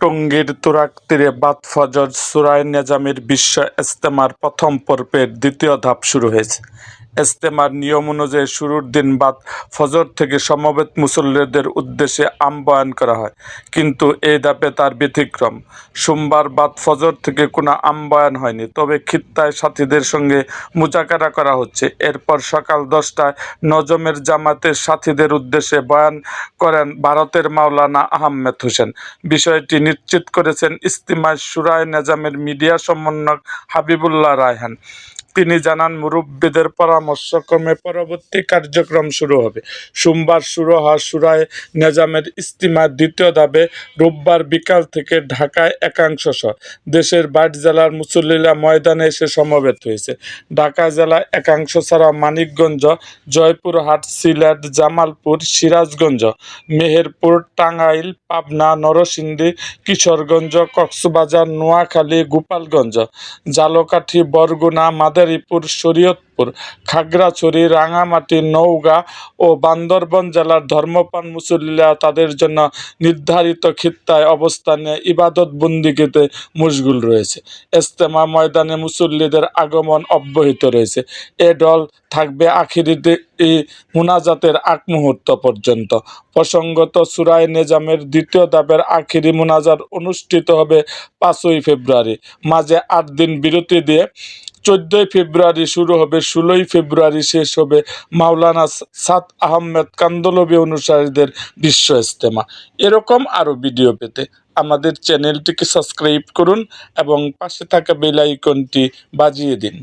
টঙ্গীর তুরাক তীরে বাদ ফজর সুরায় নেজামের বিশ্ব ইজতেমার প্রথম পর্বের দ্বিতীয় ধাপ শুরু হয়েছে। ইজতেমার নিয়ম অনুযায়ী শুরুর দিন বাদ ফজর থেকে সমবেত মুসল্লিদের উদ্দেশ্যে আহ্বান করা হয়। কিন্তু এই ধাপে তার ব্যতিক্রম। সোমবার বাদ ফজর থেকে কোনো আহ্বান হয়নি। তবে খিত্তায় সাথীদের সঙ্গে মুজাকারা করা হচ্ছে। এরপর সকাল দশটায় নজমের জামাতের সাথীদের উদ্দেশ্যে বয়ান করেন ভারতের মাওলানা আহমেদ হোসেন। বিষয়টি নিশ্চিত করেছেন ইস্তিমায় সুরায় নেজামের মিডিয়া সমন্বয়ক হাবিবুল্লাহ রায়হান। তিনি জানান, মুরব্বীদের পরামর্শক্রমে পরবর্তী কার্যক্রম শুরু হবে। সোমবার শুরু হওয়া সুরায় নেজামের ইস্তিমার দ্বিতীয় ধাপে রোববার বিকাল থেকে ঢাকায় একাংশ সহ দেশের বাইট জেলার মুসল্লিলা ময়দানে এসে সমবেত হয়েছে। ঢাকা জেলা একাংশ ছাড়া মানিকগঞ্জ জয়পুরহাট সিলেট, জামালপুর, সিরাজগঞ্জ, মেহেরপুর, টাঙ্গাইল, পাবনা, নরসিংদী, কিশোরগঞ্জ, কক্সবাজার, নোয়াখালী, গোপালগঞ্জ, জালকাঠি, বরগুনা মাদারীপুর, শরীয়তপুর, খাগড়াছড়ি, রাঙামাটি, নওগাঁ ও বান্দরবন জেলার ধর্মপ্রাণ মুসল্লিরা তাদের জন্য নির্ধারিত খিত্তায় অবস্থানে ইবাদত বন্দিগিতে মুশগুল রয়েছে। ইজতেমা ময়দানে মুসল্লিদের আগমন অব্যাহত রয়েছে। এ দল থাকবে আখিরি দি- এই মুনাজাতের আগ মুহূর্ত পর্যন্ত। প্রসঙ্গত, সুরায় নেজামের দ্বিতীয় ধাপের আখিরি মুনাজাত অনুষ্ঠিত হবে পাঁচই ফেব্রুয়ারি। মাঝে আট দিন বিরতি দিয়ে চোদ্দোই ফেব্রুয়ারি শুরু হবে, ষোলোই ফেব্রুয়ারি শেষ হবে মাওলানা সাত আহমেদ কান্দলবি অনুসারীদের বিশ্ব ইজতেমা। এরকম আরও ভিডিও পেতে আমাদের চ্যানেলটিকে সাবস্ক্রাইব করুন এবং পাশে থাকা বেল আইকনটি বাজিয়ে দিন।